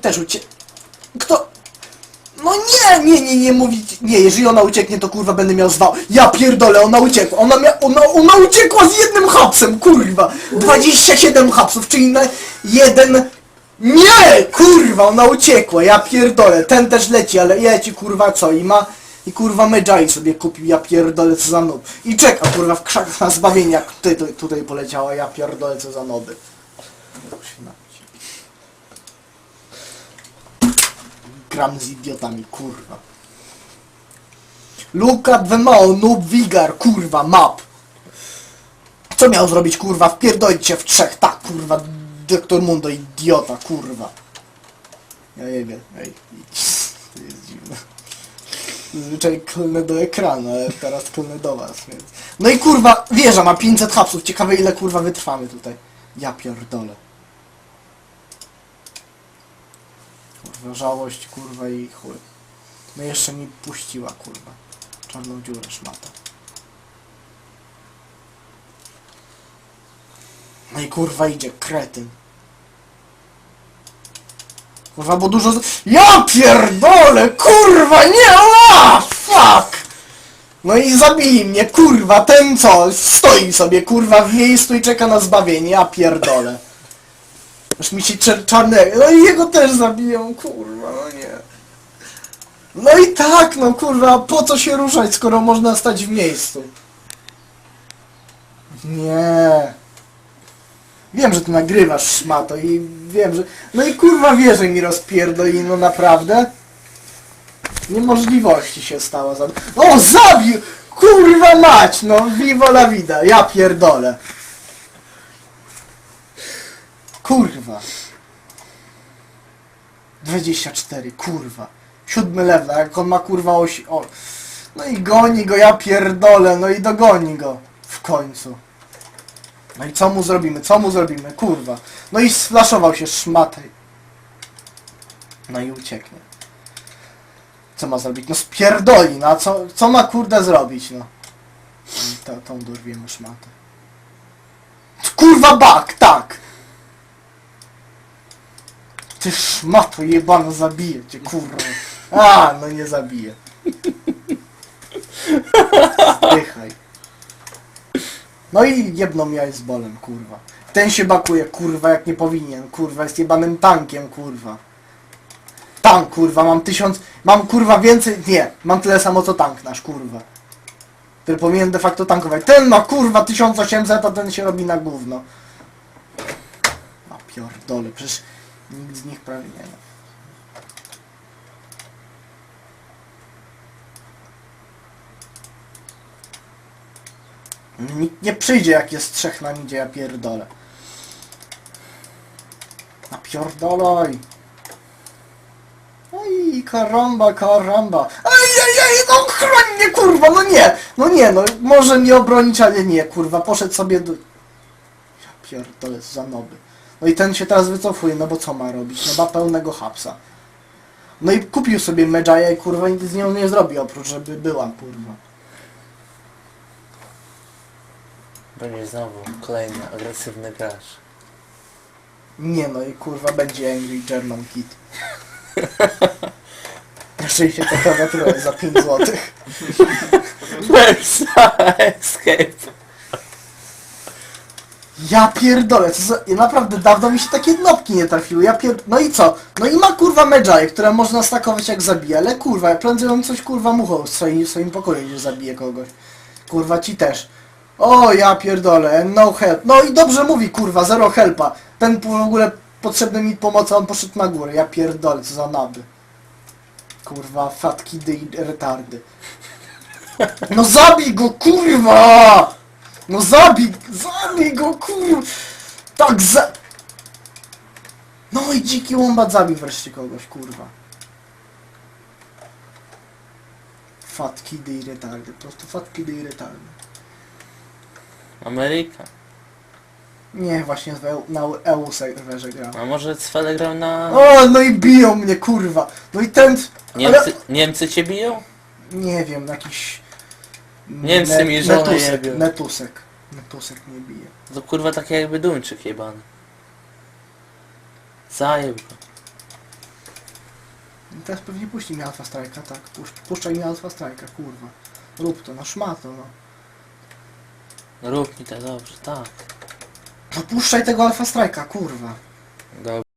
Też ucie... Kto? No nie, nie, nie, nie mówić. Nie, jeżeli ona ucieknie, to kurwa będę miał zwał. Ja pierdolę, ona uciekła. Ona, mia... ona, ona uciekła z jednym hapsem, kurwa. 27 hapsów, czyli na jeden... Nie! Kurwa, ona uciekła, ja pierdolę. Ten też leci, ale leci kurwa co? I ma... I kurwa Medjay sobie kupił, ja pierdolę co za noob. I czeka kurwa w krzakach na zbawienie, jak tutaj, tutaj poleciała, ja pierdolę co za noby. Gram z idiotami, kurwa. Luka Dwemao, noob Vigar, kurwa, map. Co miał zrobić, kurwa? Wpierdolić się w trzech, tak, kurwa. Doktor Mundo, idiota, kurwa. Ja nie wiem, ej. To jest dziwne. Zazwyczaj klnę do ekranu, ale teraz klnę do was, więc... No i kurwa, wieża ma 500 hapsów, ciekawe ile kurwa wytrwamy tutaj. Ja pierdolę. Kurwa, żałość, kurwa i chuj. No jeszcze mi puściła, kurwa. Czarną dziurę szmata. No i kurwa idzie, kretyn. Kurwa, bo dużo... z- Ja pierdolę, kurwa, nie, a, fuck! No i zabili mnie, kurwa, ten co, stoi sobie, kurwa, w miejscu i czeka na zbawienie, ja pierdolę. Aż mi się czer czarnego, no i jego też zabiją, kurwa, no nie. No i tak, no kurwa, po co się ruszać, skoro można stać w miejscu? Nie. Wiem, że ty nagrywasz szmato i wiem, że... No i kurwa wierzę mi rozpierdoli, no naprawdę. Niemożliwości się stała za... O, zabił! Kurwa mać, no, vivo la vida, ja pierdolę. Kurwa. 24, kurwa. Siódmy level, jak on ma kurwa osi... O. No i goni go, ja pierdolę, no i dogoni go. W końcu. No i co mu zrobimy? Co mu zrobimy? Kurwa. No i sflaszował się szmatej. No i ucieknie. Co ma zrobić? No spierdoli, no a co, co ma kurde zrobić, no? Ta, tą dorwiemy szmatę. Kurwa bak, tak! Ty szmato jebana zabije cię, kurwa. A, no nie zabije. Zdychaj. No i jedną miałeś z bolem, kurwa. Ten się bakuje, kurwa, jak nie powinien, kurwa, jest jebanym tankiem, kurwa. Tank, kurwa, mam tysiąc, mam kurwa więcej, nie, mam tyle samo co tank nasz, kurwa. Który powinien de facto tankować. Ten ma, kurwa, 1800, a ten się robi na gówno. A pierdolę, przecież nikt z nich prawie nie ma. Nikt nie przyjdzie jak jest trzech na midzie, ja pierdolę. Napierdolaj. Ej, karamba, karamba. Ej, ej, ej, no chroń mnie, kurwa, no nie. No nie, no może mnie obronić, ale nie, kurwa, poszedł sobie do... Ja pierdolę, za noby. No i ten się teraz wycofuje, no bo co ma robić? No ma pełnego hapsa. No i kupił sobie Medjaya i kurwa nic z nią nie zrobi, oprócz żeby była, kurwa. Będzie znowu kolejny agresywny gracz. Nie no i kurwa będzie Angry German Kid. Na szczęście to klawiatura za 5 złotych. Versa Escape. Ja pierdolę, co za... ja naprawdę dawno mi się takie nopki nie trafiły, ja pier... No i co? No i ma kurwa Medjay, które można stakować jak zabije, ale kurwa, ja prędzej on coś kurwa muchał w swoim, w swoim pokoju, niż zabije kogoś. Kurwa ci też. O ja pierdolę, no help. No i dobrze mówi kurwa, zero helpa. Ten w ogóle potrzebny mi pomocy, on poszedł na górę, ja pierdolę, co za naby. Kurwa, fatki i retardy. No zabij go, kurwa! No zabij, zabij go, kurwa! Tak za... No i dziki łombat zabił wreszcie kogoś, kurwa. Fat kidy i retardy, po prostu fat kidy i retardy. Ameryka. Nie, właśnie w na EU serwerze gram. A może Cwele grał na... O, no i biją mnie, kurwa! No i ten... Ale... Niemcy, Niemcy cię biją? Nie wiem, jakiś... Niemcy mi żonę netusek, jebią. netusek. Netusek mnie bije. To kurwa takie jakby Duńczyk jebany. Zajeb go. I teraz pewnie puści mi Alfa Strajka, tak. Puszcz, puszczaj mi Alfa Strajka, kurwa. Rób to, no szmato, no. No rób mi to dobrze, tak. No puszczaj tego Alfa Strajka, kurwa. Dobrze.